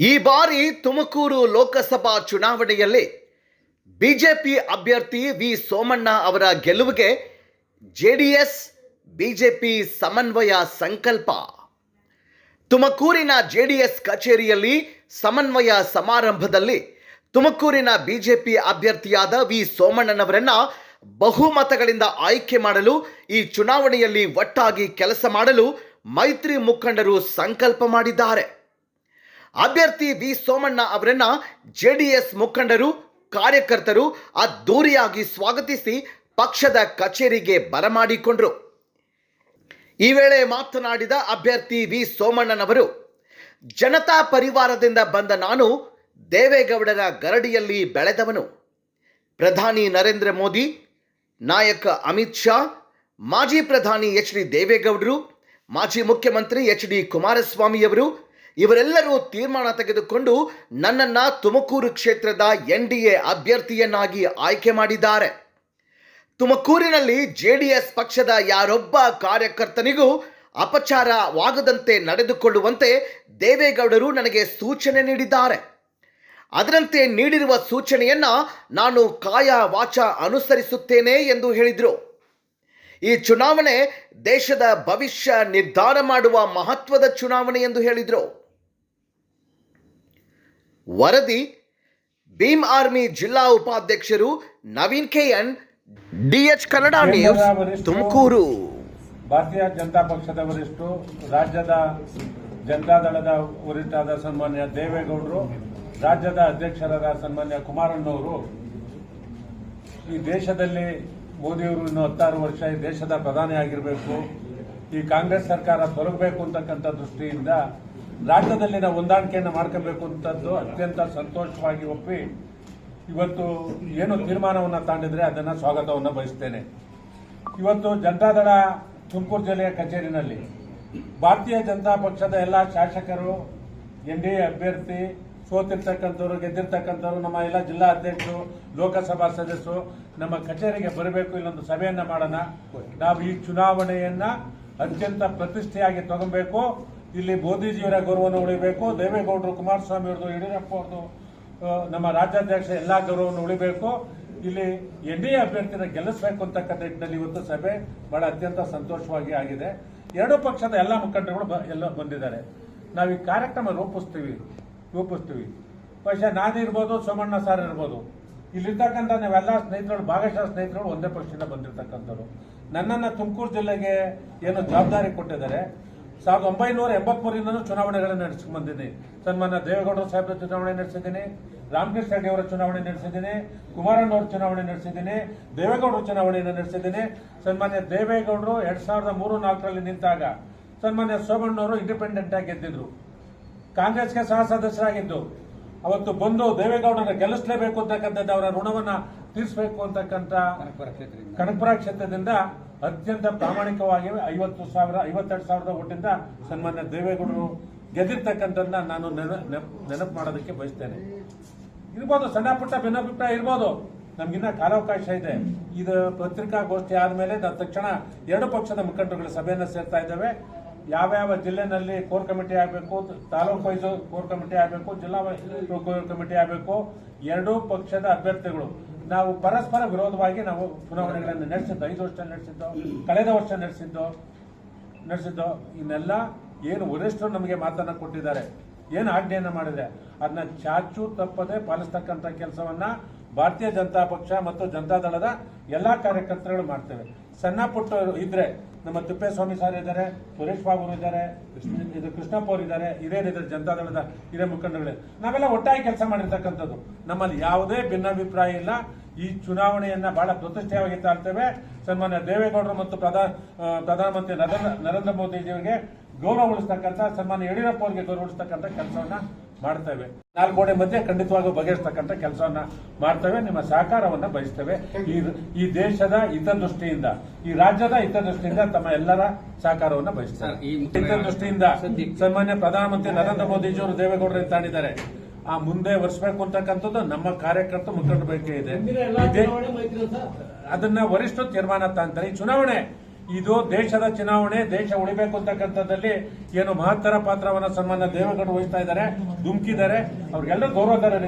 ಈ ಬಾರಿ ತುಮಕೂರು ಲೋಕಸಭಾ ಚುನಾವಣೆಯಲ್ಲಿ ಬಿಜೆಪಿ ಅಭ್ಯರ್ಥಿ ವಿ ಸೋಮಣ್ಣ ಅವರ ಗೆಲುವಿಗೆ ಜೆ ಡಿ ಜೆಡಿಎಸ್, ಬಿಜೆಪಿ ಸಮನ್ವಯ ಸಂಕಲ್ಪ. ತುಮಕೂರಿನ ಜೆ ಡಿ ಎಸ್ ಕಚೇರಿಯಲ್ಲಿ ಸಮನ್ವಯ ಸಮಾರಂಭದಲ್ಲಿ ತುಮಕೂರಿನ ಬಿಜೆಪಿ ಅಭ್ಯರ್ಥಿಯಾದ ವಿ ಸೋಮಣ್ಣನವರನ್ನ ಬಹುಮತಗಳಿಂದ ಆಯ್ಕೆ ಮಾಡಲು ಈ ಚುನಾವಣೆಯಲ್ಲಿ ಒಟ್ಟಾಗಿ ಕೆಲಸ ಮಾಡಲು ಮೈತ್ರಿ ಮುಖಂಡರು ಸಂಕಲ್ಪ ಮಾಡಿದ್ದಾರೆ. ಅಭ್ಯರ್ಥಿ ವಿ ಸೋಮಣ್ಣ ಅವರನ್ನ ಜೆಡಿಎಸ್ ಮುಖಂಡರು, ಕಾರ್ಯಕರ್ತರು ಅದ್ದೂರಿಯಾಗಿ ಸ್ವಾಗತಿಸಿ ಪಕ್ಷದ ಕಚೇರಿಗೆ ಬರಮಾಡಿಕೊಂಡರು. ಈ ವೇಳೆ ಮಾತನಾಡಿದ ಅಭ್ಯರ್ಥಿ ವಿ ಸೋಮಣ್ಣನವರು, ಜನತಾ ಪರಿವಾರದಿಂದ ಬಂದ ನಾನು ದೇವೇಗೌಡರ ಗರಡಿಯಲ್ಲಿ ಬೆಳೆದವನು. ಪ್ರಧಾನಿ ನರೇಂದ್ರ ಮೋದಿ, ನಾಯಕ ಅಮಿತ್ ಶಾ, ಮಾಜಿ ಪ್ರಧಾನಿ ಎಚ್ ಡಿ ದೇವೇಗೌಡರು, ಮಾಜಿ ಮುಖ್ಯಮಂತ್ರಿ ಎಚ್ ಡಿ ಕುಮಾರಸ್ವಾಮಿಯವರು ಇವರೆಲ್ಲರೂ ತೀರ್ಮಾನ ತೆಗೆದುಕೊಂಡು ನನ್ನನ್ನು ತುಮಕೂರು ಕ್ಷೇತ್ರದ ಎನ್ ಡಿ ಎ ಅಭ್ಯರ್ಥಿಯನ್ನಾಗಿ ಆಯ್ಕೆ ಮಾಡಿದ್ದಾರೆ. ತುಮಕೂರಿನಲ್ಲಿ ಜೆಡಿಎಸ್ ಪಕ್ಷದ ಯಾರೊಬ್ಬ ಕಾರ್ಯಕರ್ತನಿಗೂ ಅಪಚಾರವಾಗದಂತೆ ನಡೆದುಕೊಳ್ಳುವಂತೆ ದೇವೇಗೌಡರು ನನಗೆ ಸೂಚನೆ ನೀಡಿದ್ದಾರೆ. ಅದರಂತೆ ನೀಡಿರುವ ಸೂಚನೆಯನ್ನ ನಾನು ಕಾಯ ವಾಚ ಅನುಸರಿಸುತ್ತೇನೆ ಎಂದು ಹೇಳಿದರು. ಈ ಚುನಾವಣೆ ದೇಶದ ಭವಿಷ್ಯ ನಿರ್ಧಾರ ಮಾಡುವ ಮಹತ್ವದ ಚುನಾವಣೆ ಎಂದು ಹೇಳಿದರು. ವರದಿ ಭೀಮ್ ಆರ್ಮಿ ಜಿಲ್ಲಾ ಉಪಾಧ್ಯಕ್ಷರು Naveen K N DH Kannada news Tumakuru. Bharatiya Janata ಪಕ್ಷದ ವರಿಷ್ಠರು ರಾಜ್ಯದ ಜನತಾದಳದ ವರಿಷ್ಠರಾದ ಸನ್ಮಾನ್ಯ ದೇವೇಗೌಡರು ರಾಜ್ಯದ ಅಧ್ಯಕ್ಷರಾದ ಸನ್ಮಾನ್ಯ ಕುಮಾರಣ್ಣವರು. ಈ ದೇಶದಲ್ಲಿ ಮೋದಿಯವರು ಇನ್ನು ಹತ್ತಾರು ವರ್ಷ ಈ ದೇಶದ ಪ್ರಧಾನಿ ಆಗಿರಬೇಕು ಈ ಕಾಂಗ್ರೆಸ್ ಸರ್ಕಾರ ತೊಲಗಬೇಕು ಅಂತಕ್ಕಂಥ ದೃಷ್ಟಿಯಿಂದ ರಾಜ್ಯದಲ್ಲಿನ ಹೊಂದಾಣಿಕೆಯನ್ನು ಮಾಡ್ಕೋಬೇಕು ಅಂತದ್ದು ಅತ್ಯಂತ ಸಂತೋಷವಾಗಿ ಒಪ್ಪಿ ಇವತ್ತು ಏನು ತೀರ್ಮಾನವನ್ನು ತಾಂಡಿದ್ರೆ ಅದನ್ನು ಸ್ವಾಗತವನ್ನು ಬಯಸ್ತೇನೆ. ಇವತ್ತು ಜನತಾದಳ ತುಮಕೂರು ಜಿಲ್ಲೆಯ ಕಚೇರಿನಲ್ಲಿ ಭಾರತೀಯ ಜನತಾ ಪಕ್ಷದ ಎಲ್ಲ ಶಾಸಕರು ಎನ್ ಡಿ ಎ ಅಭ್ಯರ್ಥಿ, ಸೋತಿರ್ತಕ್ಕಂಥವ್ರು, ಗೆದ್ದಿರ್ತಕ್ಕಂಥವ್ರು, ನಮ್ಮ ಎಲ್ಲ ಜಿಲ್ಲಾ ಅಧ್ಯಕ್ಷರು, ಲೋಕಸಭಾ ಸದಸ್ಯರು ನಮ್ಮ ಕಚೇರಿಗೆ ಬರಬೇಕು, ಇಲ್ಲೊಂದು ಸಭೆಯನ್ನ ಮಾಡೋಣ. ನಾವು ಈ ಚುನಾವಣೆಯನ್ನ ಅತ್ಯಂತ ಪ್ರತಿಷ್ಠೆಯಾಗಿ ತಗೊಬೇಕು. ಇಲ್ಲಿ ಮೋದಿಜಿಯವರ ಗೌರವವನ್ನು ಉಳಿಬೇಕು, ದೇವೇಗೌಡರು ಕುಮಾರಸ್ವಾಮಿ ಅವ್ರದ್ದು, ಯಡಿಯೂರಪ್ಪ ಅವ್ರದ್ದು ನಮ್ಮ ರಾಜ್ಯಾಧ್ಯಕ್ಷ ಎಲ್ಲ ಗೌರವವನ್ನು ಉಳಿಬೇಕು. ಇಲ್ಲಿ ಎನ್ ಡಿ ಅಭ್ಯರ್ಥಿನ ಗೆಲ್ಲಿಸಬೇಕು ಅಂತಕ್ಕಂಥ ನಿಟ್ಟಿನಲ್ಲಿ ಇವತ್ತು ಸಭೆ ಬಹಳ ಅತ್ಯಂತ ಸಂತೋಷವಾಗಿ ಆಗಿದೆ. ಎರಡೂ ಪಕ್ಷದ ಎಲ್ಲ ಮುಖಂಡರುಗಳು ಎಲ್ಲ ಬಂದಿದ್ದಾರೆ. ನಾವು ಈ ಕಾರ್ಯಕ್ರಮ ರೂಪಿಸ್ತೀವಿ ರೂಪಿಸ್ತೀವಿ. ಬಹುಶಃ ನಾನಿರ್ಬೋದು ಸೋಮಣ್ಣ ಸರ್ ಇರ್ಬೋದು. ಇಲ್ಲಿರ್ತಕ್ಕಂಥ ನಾವೆಲ್ಲ ಸ್ನೇಹಿತರು ಭಾಗಶಃ ಸ್ನೇಹಿತರು ಒಂದೇ ಪಕ್ಷದಿಂದ ಬಂದಿರತಕ್ಕಂಥವ್ರು. ನನ್ನನ್ನು ತುಮಕೂರು ಜಿಲ್ಲೆಗೆ ಏನು ಜವಾಬ್ದಾರಿ ಕೊಟ್ಟಿದ್ದಾರೆ ಸಾವಿರದ ಒಂಬೈನೂರ ಎಂಬತ್ಮೂರಿಂದನೂ ಚುನಾವಣೆಗಳನ್ನು ನಡೆಸಿಕೊಂಡು ಬಂದಿದ್ದೀನಿ. ಸನ್ಮಾನ್ಯ ದೇವೇಗೌಡರ ಸಾಹೇಬ್ರ ಚುನಾವಣೆ ನಡೆಸಿದ್ದೀನಿ ರಾಮಕೃಷ್ಣ ರೆಡ್ಡಿ ಅವರ ಚುನಾವಣೆ ನಡೆಸಿದ್ದೀನಿ ಕುಮಾರಣ್ಣ ಅವರ ಚುನಾವಣೆ ನಡೆಸಿದ್ದೀನಿ ದೇವೇಗೌಡರ ಚುನಾವಣೆಯನ್ನು ನಡೆಸಿದ್ದೀನಿ. ಸನ್ಮಾನ್ಯ ದೇವೇಗೌಡರು ಎರಡ್ ಸಾವಿರದ ಮೂರು ನಾಲ್ಕರಲ್ಲಿ ನಿಂತಾಗ ಸನ್ಮಾನ್ಯ ಸೋಮಣ್ಣವರು ಇಂಡಿಪೆಂಡೆಂಟ್ ಆಗಿ ಗೆದ್ದಿದ್ರು. ಕಾಂಗ್ರೆಸ್ಗೆ ಸಹ ಸದಸ್ಯರಾಗಿದ್ದು. ಅವತ್ತು ಬಂದು ದೇವೇಗೌಡರ ಗೆಲ್ಲಿಸಲೇಬೇಕು ಅಂತಕ್ಕಂಥದ್ದು ಅವರ ಋಣವನ್ನು ತೀರಿಸಬೇಕು ಅಂತಕ್ಕಂಥ ಕನಕಪುರ ಕ್ಷೇತ್ರದಿಂದ ಅತ್ಯಂತ ಪ್ರಾಮಾಣಿಕವಾಗಿ ಐವತ್ತು ಸಾವಿರ, ಐವತ್ತೆರಡು ಸಾವಿರದ ಒಟ್ಟಿಂದ ಸನ್ಮಾನ್ಯ ದೇವೇಗೌಡರು ಗೆದ್ದಿರ್ತಕ್ಕಂಥದ್ದನ್ನ ನಾನು ನೆನ- ನೆನಪು ಮಾಡೋದಕ್ಕೆ ಬಯಸ್ತೇನೆ. ಇರ್ಬೋದು, ಸಣ್ಣ ಪುಟ್ಟ ಭಿನ್ನಾಭಿಪ್ರಾಯ ಇರ್ಬೋದು. ನಮ್ಗಿನ್ನ ಕಾಲಾವಕಾಶ ಇದೆ. ಇದು ಪತ್ರಿಕಾಗೋಷ್ಠಿ ಆದ್ಮೇಲೆ ತಕ್ಷಣ ಎರಡು ಪಕ್ಷದ ಮುಖಂಡರುಗಳ ಸಭೆಯನ್ನು ಸೇರ್ತಾ ಇದ್ದೇವೆ. ಯಾವ್ಯಾವ ಜಿಲ್ಲೆನಲ್ಲಿ ಕೋರ್ ಕಮಿಟಿ ಆಗಬೇಕು, ತಾಲೂಕು ವೈಸ್ ಕೋರ್ ಕಮಿಟಿ ಆಗಬೇಕು, ಜಿಲ್ಲಾ ಕೋರ್ ಕಮಿಟಿ ಆಗಬೇಕು, ಎರಡೂ ಪಕ್ಷದ ಅಭ್ಯರ್ಥಿಗಳು. ನಾವು ಪರಸ್ಪರ ವಿರೋಧವಾಗಿ ನಾವು ಚುನಾವಣೆಗಳನ್ನು ನಡೆಸಿದ್ದು, ಐದು ವರ್ಷ ನಡೆಸಿದ್ದು, ಕಳೆದ ವರ್ಷ ನಡೆಸಿದ್ದು ನಡೆಸಿದ್ದು, ಇನ್ನೆಲ್ಲ ಏನು ವರಿಷ್ಠರು ನಮಗೆ ಮಾತನ್ನ ಕೊಟ್ಟಿದ್ದಾರೆ, ಏನು ಆಜ್ಞೆಯನ್ನು ಮಾಡಿದೆ ಅದನ್ನ ಚಾಚು ತಪ್ಪದೆ ಪಾಲಿಸ್ತಕ್ಕಂಥ ಕೆಲಸವನ್ನ ಭಾರತೀಯ ಜನತಾ ಪಕ್ಷ ಮತ್ತು ಜನತಾದಳದ ಎಲ್ಲಾ ಕಾರ್ಯಕರ್ತರುಗಳು ಮಾಡ್ತೇವೆ. ಸಣ್ಣ ಪುಟ್ಟ ಇದ್ರೆ ನಮ್ಮ ತಿಪ್ಪೇಸ್ವಾಮಿ ಸರ್ ಇದ್ದಾರೆ, ಸುರೇಶ್ ಬಾಬು ಇದ್ದಾರೆ ಇದು ಕೃಷ್ಣಪ್ಪ ಅವರು ಇದ್ದಾರೆ ಜನತಾ ದಳದ ಹಿರಿಯ ಮುಖಂಡರುಗಳು. ನಾವೆಲ್ಲ ಒಟ್ಟಾಗಿ ಕೆಲಸ ಮಾಡಿರ್ತಕ್ಕಂಥದ್ದು. ನಮ್ಮಲ್ಲಿ ಯಾವುದೇ ಭಿನ್ನಾಭಿಪ್ರಾಯ ಇಲ್ಲ. ಈ ಚುನಾವಣೆಯನ್ನ ಬಹಳ ಪ್ರತಿಷ್ಠೆಯಾಗಿ ತಾಳ್ತೇವೆ. ಸನ್ಮಾನ್ಯ ದೇವೇಗೌಡರು ಮತ್ತು ಪ್ರಧಾನ ಪ್ರಧಾನಮಂತ್ರಿ ನರೇಂದ್ರ ನರೇಂದ್ರ ಮೋದಿಜಿಯವರಿಗೆ ಗೌರವ ಉಳಿಸ್ತಕ್ಕಂಥ, ಸನ್ಮಾನ್ಯ ಯಡಿಯೂರಪ್ಪ ಅವರಿಗೆ ಗೌರವ ಉಳಿಸ್ತಕ್ಕಂಥ ಕೆಲಸವನ್ನ ಮಾಡ್ತೇವೆ. ನಾಲ್ಕು ಗೋಡೆ ಮಧ್ಯೆ ಖಂಡಿತವಾಗೂ ಬಗೆಹರಿಸ್ತಕ್ಕಂಥ ಕೆಲಸವನ್ನ ಮಾಡ್ತೇವೆ ನಿಮ್ಮ ಸಹಕಾರವನ್ನ ಬಯಸ್ತೇವೆ. ಈ ಈ ದೇಶದ ಹಿತದೃಷ್ಟಿಯಿಂದ ಈ ರಾಜ್ಯದ ಹಿತದೃಷ್ಟಿಯಿಂದ ತಮ್ಮ ಎಲ್ಲರ ಸಹಕಾರವನ್ನ ಬಯಸ್ತೇವೆ. ಈ ಹಿತದೃಷ್ಟಿಯಿಂದ ಸನ್ಮಾನ್ಯ ಪ್ರಧಾನಮಂತ್ರಿ ನರೇಂದ್ರ ಮೋದಿಜಿಯವರು ದೇವೇಗೌಡರು ತಾಣಿದ್ದಾರೆ ಆ ಮುಂದೆ ಒರೆಸಬೇಕು ಅಂತಕ್ಕಂಥದ್ದು ನಮ್ಮ ಕಾರ್ಯಕರ್ತ ಮುಖಂಡ ಇದೆ. ಅದನ್ನ ವರಿಷ್ಠ ತೀರ್ಮಾನ ತಾಂತಾರೆ ಈ ಚುನಾವಣೆ ಇದು ದೇಶದ ಚುನಾವಣೆ, ದೇಶ ಉಳಿಬೇಕು ಅಂತಕ್ಕಂಥದ್ದಲ್ಲಿ ಏನು ಮಹತ್ತರ ಪಾತ್ರವನ್ನ ಸನ್ಮಾನ್ಯ ದೇವೇಗೌಡರು ವಹಿಸ್ತಾ ಇದ್ದಾರೆ, ಧುಮುಕಿದ್ದಾರೆ, ಅವ್ರಿಗೆಲ್ಲ ಗೌರವ ತರೋ